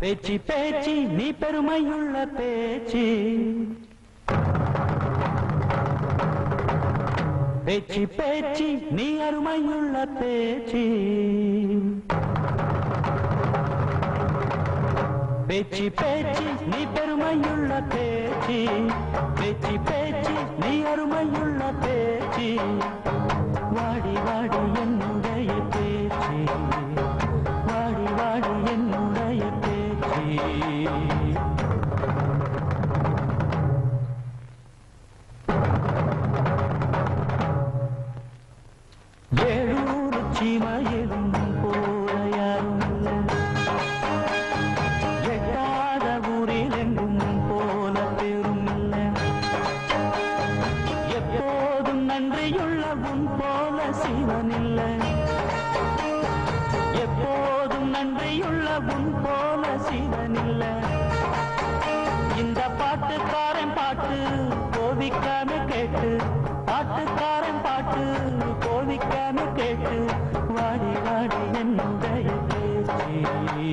பேச்சு பேச்சு நீ பெருமையுள்ள பேச்சு. பேச்சு பேச்சு நீ அருமையுள்ள பேச்சு. பேச்சு பேச்சு நீ பெருமையுள்ள பேச்சு. பேச்சு பேச்சு நீ அருமையுள்ள பேச்சு. வாடி வாடி என்னுடைய பேச்சு. ஏழூர் சீமையிலும் போல யாரும் எட்டாத ஊரில் எங்கும் போல பெரும் இல்லை எப்போதும் போல நன்றியுள்ள உன் போல சிவனில்ல. இந்த பாட்டுக்காரன் பாட்டு கோவிக்காம கேட்டு பாட்டுக்காரன் பாட்டு கோவிக்காம கேட்டு வாடி வாடி என்னுடைய பேச்சு.